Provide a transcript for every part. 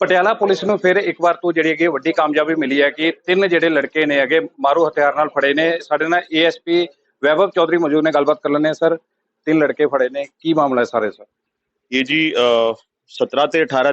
Patiala police ਨੂੰ ਫਿਰ ਇੱਕ ਵਾਰ ਤੋਂ ਜਿਹੜੀ ਹੈਗੀ ਵੱਡੀ ਕਾਮਯਾਬੀ ਮਿਲੀ ਹੈ ਕਿ ਤਿੰਨ ਜਿਹੜੇ ਲੜਕੇ ਨੇ ਹੈਗੇ ਮਾਰੂ ਹਥਿਆਰ ਨਾਲ ਫੜੇ ਨੇ। ਸਾਡੇ ਨਾਲ ਏਐਸਪੀ ਵੈਭਵ ਚੌਧਰੀ ਮੌਜੂਦ ਨੇ, ਗੱਲਬਾਤ ਕਰ ਲੈਂਦੇ ਹਾਂ ਸਰ। ਤਿੰਨ ਲੜਕੇ ਫੜੇ ਨੇ। ਕੀ ਮਾਮਲਾ ਹੈ ਸਾਰੇ ਸਰ? ਇਹ ਜੀ 17 ਤੇ 18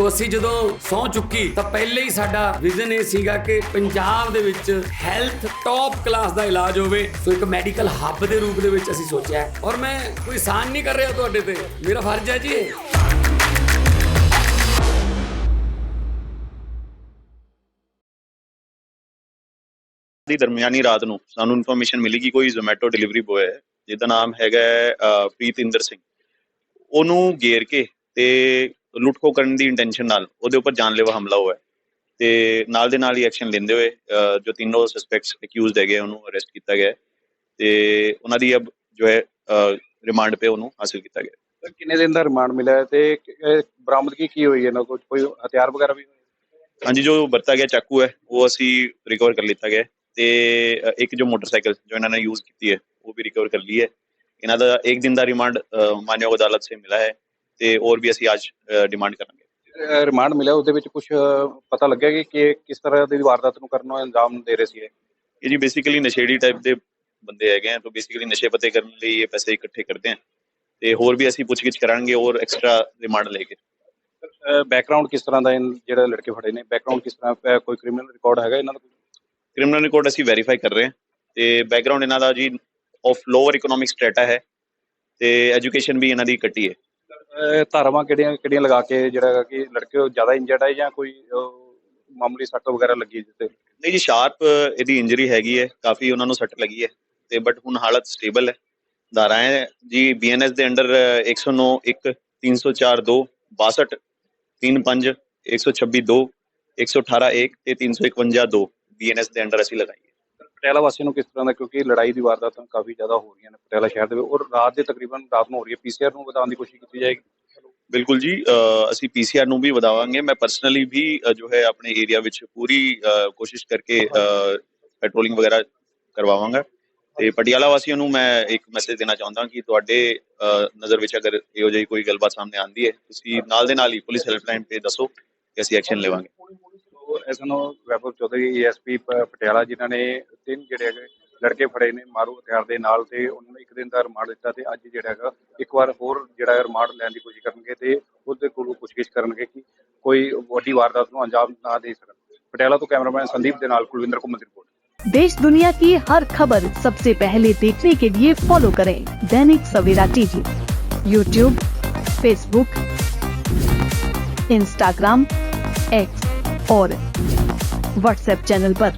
ਸੋ ਅਸੀਂ ਜਦੋਂ ਸੌ ਚੁੱਕੀ ਤਾਂ ਪਹਿਲੇ ਹੀ ਸਾਡਾ ਵਿਜ਼ਨ ਇਹ ਸੀਗਾ ਕਿ ਪੰਜਾਬ ਦੇ ਵਿੱਚ ਹੈਲਥ ਟੌਪ ਕਲਾਸ ਦਾ ਇਲਾਜ ਹੋਵੇ। ਸੋ ਇੱਕ ਮੈਡੀਕਲ ਹੱਬ ਦੇ ਰੂਪ ਦੇ ਵਿੱਚ ਅਸੀਂ ਸੋਚਿਆ। ਔਰ ਮੈਂ ਕੋਈ ਸਾਨ ਨਹੀਂ ਕਰ ਰਿਹਾ ਤੁਹਾਡੇ ਤੇ। ਮੇਰਾ ਫਰਜ਼ ਹੈ ਜੀ ਦੀ ਦਰਮਿਆਨੀ ਰਾਤ ਨੂੰ ਸਾਨੂੰ ਇਨਫੋਰਮੇਸ਼ਨ ਮਿਲੀ ਕਿ ਕੋਈ ਜ਼ੋਮੈਟੋ ਡਿਲੀਵਰੀ ਬੋਏ ਹੈ ਜਿਹਦਾ ਨਾਮ ਹੈਗਾ ਹੈ, ਅਹ, ਪ੍ਰੀਤਿੰਦਰ ਸਿੰਘ। ਉਹਨੂੰ ਗੇਰ ਕੇ ਤੇ ਲੁੱਟਖੋ ਕਰਨ ਦੀ ਇੰਟੈਂਸ਼ਨ ਨਾਲ ਉਹਦੇ ਉੱਪਰ ਜਾਨਲੇਵਾ ਹਮਲਾ ਹੋਇਆ ਤੇ ਨਾਲ ਦੇ ਨਾਲ ਹੀ ਐਕਸ਼ਨ ਲੈਂਦੇ ਹੋਏ ਜੋ ਤਿੰਨੋਂ ਸਸਪੈਕਟਸ ਅਕਿਊਜ਼ਡ ਹੈਗੇ ਉਹਨੂੰ ਅਰੈਸਟ ਕੀਤਾ ਗਿਆ ਤੇ ਉਹਨਾਂ ਦੀ ਅਬ ਜੋ ਹੈ ਰਿਮਾਂਡ ਪੇ ਉਹਨੂੰ ਹਾਸਿਲ ਕੀਤਾ ਗਿਆ ਕਿੰਨੇ ਦਿਨ ਦਾ ਰਿਮਾਂਡ ਮਿਲਿਆ ਤੇ ਬਰਾਮਦਗੀ ਕੀ ਹੋਈ ਹੈ ਨਾ ਕੋਈ ਕੋਈ ਹਥਿਆਰ ਵਗੈਰਾ ਵੀ ਹਾਂਜੀ ਜੋ ਵਰਤਾ ਗਿਆ ਚਾਕੂ ਹੈ ਉਹ ਅਸੀਂ ਰਿਕਵਰ ਕਰ ਲਿੱਤਾ ਗਿਆ ਤੇ ਇੱਕ ਜੋ ਮੋਟਰਸਾਈਕਲ ਜੋ ਇਹਨਾਂ ਨੇ ਯੂਜ਼ ਕੀਤੀ ਹੈ ਉਹ ਵੀ ਰਿਕਵਰ ਕਰ ਲਈ ਹੈ। ਇਹਨਾਂ ਦਾ ਇੱਕ ਦਿਨ ਦਾ ਰਿਮਾਂਡ ਮਾਨਯੋਗ ਅਦਾਲਤ ਸੇ ਮਿਲਾ ਹੈ। ਤੇ ਹੋਰ ਵੀ ਅਸੀਂ ਅੱਜ ਡਿਮਾਂਡ ਕਰਾਂਗੇ। ਰਿਮਾਂਡ ਮਿਲਿਆ ਉਹਦੇ ਵਿੱਚ ਕੁਝ ਪਤਾ ਲੱਗਿਆ ਕਿ ਕਿਸ ਤਰ੍ਹਾਂ ਦੀ ਵਾਰਦਾਤ ਨੂੰ ਕਰਨ ਨੂੰ ਅੰਜਾਮ ਦੇ ਰਹੇ ਸੀ ਇਹ ਜੀ ਬੇਸਿਕਲੀ ਨਸ਼ੇੜੀ ਟਾਈਪ ਦੇ ਬੰਦੇ ਹੈਗੇ ਆ ਤਾਂ ਬੇਸਿਕਲੀ ਨਸ਼ੇ ਪਤੇ ਕਰਨ ਲਈ ਇਹ ਪੈਸੇ ਇਕੱਠੇ ਕਰਦੇ ਆ। ਤੇ ਹੋਰ ਵੀ ਅਸੀਂ ਪੁੱਛਗਿੱਛ ਕਰਾਂਗੇ ਔਰ ਐਕਸਟਰਾ ਰਿਮਾਂਡ ਲੈ ਕੇ। ਬੈਕਗ੍ਰਾਉਂਡ ਕਿਸ ਤਰ੍ਹਾਂ ਦਾ ਜਿਹੜੇ ਲੜਕੇ ਫੜੇ ਨੇ? ਬੈਕਗ੍ਰਾਉਂਡ ਕਿਸ ਤਰ੍ਹਾਂ ਕੋਈ ਕ੍ਰਿਮੀਨਲ ਰਿਕਾਰਡ ਹੈਗਾ ਇਹਨਾਂ ਦਾ? ਕੋਈ? ਕ੍ਰਿਮੀਨਲ ਰਿਕਾਰਡ ਅਸੀਂ ਵੈਰੀਫਾਈ ਕਰ ਰਹੇ ਹਾਂ ਤੇ ਬੈਕਗ੍ਰਾਉਂਡ ਇਹਨਾਂ ਦਾ ਜੀ ਆਫ ਲੋਅਰ ਇਕਨੋਮਿਕ ਸਟੇਟਾ ਹੈ। ਤੇ ਐਜੂਕੇਸ਼ਨ ਵੀ ਇਹਨਾਂ ਦੀ ਕੱਟੀ ਹੈ। ਧਾਰਾਵਾਂ ਕਿਹੜੀਆਂ ਕਿਹੜੀਆਂ ਲਗਾ ਕੇ ਜਿਹੜਾ ਕਿ ਲੜਕੇ ਜ਼ਿਆਦਾ ਇੰਜਰਡ ਹੈ ਜਾਂ ਕੋਈ ਮਾਮੂਲੀ ਸੱਟ ਵਗੈਰਾ ਲੱਗੀ ਜਿੱਤੇ ਨਹੀਂ ਜੀ ਸ਼ਾਰਪ ਇਹਦੀ ਇੰਜਰੀ ਹੈਗੀ ਹੈ। ਕਾਫੀ ਉਹਨਾਂ ਨੂੰ ਸੱਟ ਲੱਗੀ ਹੈ। ਤੇ ਬਟ ਹੁਣ ਹਾਲਤ ਸਟੇਬਲ ਹੈ। ਧਾਰਾएं ਜੀ ਬੀਐਨਐਸ ਦੇ ਅੰਡਰ 109 1 304 2 62 35 126 2 118 1 ਤੇ 351 2 ਬੀਐਨਐਸ ਦੇ ਅੰਡਰ ਅਸੀਂ ਲਗਾਈ ਪਟਿਆਲਾ ਵਾਸੀਆਂ ਨੂੰ ਕਿਸ ਤਰ੍ਹਾਂ ਦਾ, ਕਿਉਂਕਿ ਲੜਾਈ ਦੀ ਵਾਰਦਾਤਾਂ ਕਾਫੀ ਜ਼ਿਆਦਾ ਹੋ ਰਹੀਆਂ ਨੇ ਪਟਿਆਲਾ ਸ਼ਹਿਰ ਦੇ ਵਿੱਚ, ਔਰ ਰਾਤ ਦੇ ਤਕਰੀਬਨ ਰਾਤ ਨੂੰ ਹੋ ਰਹੀ ਹੈ ਪੀਸੀਆਰ ਨੂੰ ਵਧਾਉਣ ਦੀ ਕੋਸ਼ਿਸ਼ ਕੀਤੀ ਜਾਏਗੀ? ਬਿਲਕੁਲ ਜੀ ਅਸੀਂ ਪੀਸੀਆਰ ਨੂੰ ਵੀ ਵਧਾਵਾਂਗੇ। ਮੈਂ ਪਰਸਨਲੀ ਵੀ ਜੋ ਹੈ ਆਪਣੇ ਏਰੀਆ ਵਿੱਚ ਪੂਰੀ ਕੋਸ਼ਿਸ਼ ਕਰਕੇ ਪੈਟਰੋਲਿੰਗ ਵਗੈਰਾ ਕਰਵਾਵਾਂਗਾ। ਤੇ ਪਟਿਆਲਾ ਵਾਸੀਆਂ ਨੂੰ ਮੈਂ ਇੱਕ ਮੈਸੇਜ ਦੇਣਾ ਚਾਹੁੰਦਾ ਕਿ ਤੁਹਾਡੇ ਨਜ਼ਰ ਵਿੱਚ ਅਗਰ ਇਹੋ ਜਿਹੀ ਕੋਈ ਗੱਲਬਾਤ ਸਾਹਮਣੇ ਆਉਂਦੀ ਹੈ, ਤੁਸੀਂ ਨਾਲ ਦੇ ਨਾਲ ਹੀ ਪੁਲਿਸ ਹੈਲਪਲਾਈਨ ਤੇ ਦੱਸੋ ਕਿ ਅਸੀਂ ਐਕਸ਼ਨ ਲਵਾਂਗੇ। ਇਸ ਨੂੰ ਵੈਭਵ ਚੌਧਰੀ ਏਐਸਪੀ ਪਟਿਆਲਾ ਜਿਨ੍ਹਾਂ ਨੇ ਤਿੰਨ ਜਿਹੜੇ ਹੈਗੇ ਲੜਕੇ ਫੜੇ ਨੇ ਮਾਰੂ ਹਥਿਆਰ ਦੇ ਨਾਲ ਤੇ ਉਹਨਾਂ ਨੂੰ ਇੱਕ ਦਿਨ ਦਾ ਰਿਮਾਂਡ ਦਿੱਤਾ ਤੇ ਅੱਜ ਜਿਹੜਾ ਹੈਗਾ ਇੱਕ ਵਾਰ ਹੋਰ ਜਿਹੜਾ ਰਿਮਾਂਡ ਲੈਣ ਦੀ ਕੋਸ਼ਿਸ਼ ਕਰਨਗੇ ਤੇ ਉਹਦੇ ਕੋਲੋਂ ਪੁੱਛਗਿੱਛ ਕਰਨਗੇ ਕਿ ਕੋਈ ਵੱਡੀ ਵਾਰਦਾਤ ਨੂੰ ਅੰਜਾਮ ਨਾ ਦੇ ਸਕਣ ਪਟਿਆਲਾ ਤੋਂ ਕੈਮਰਾਮੈਨ ਸੰਦੀਪ ਦੇ ਨਾਲ ਕੁਲਵਿੰਦਰ ਕੁਮਾਰ ਦੀ ਰਿਪੋਰਟ देश दुनिया की हर खबर सबसे पहले देखने के लिए फॉलो करें Dainik Savera TV YouTube Facebook Instagram X और व्हाट्सएप चैनल पर।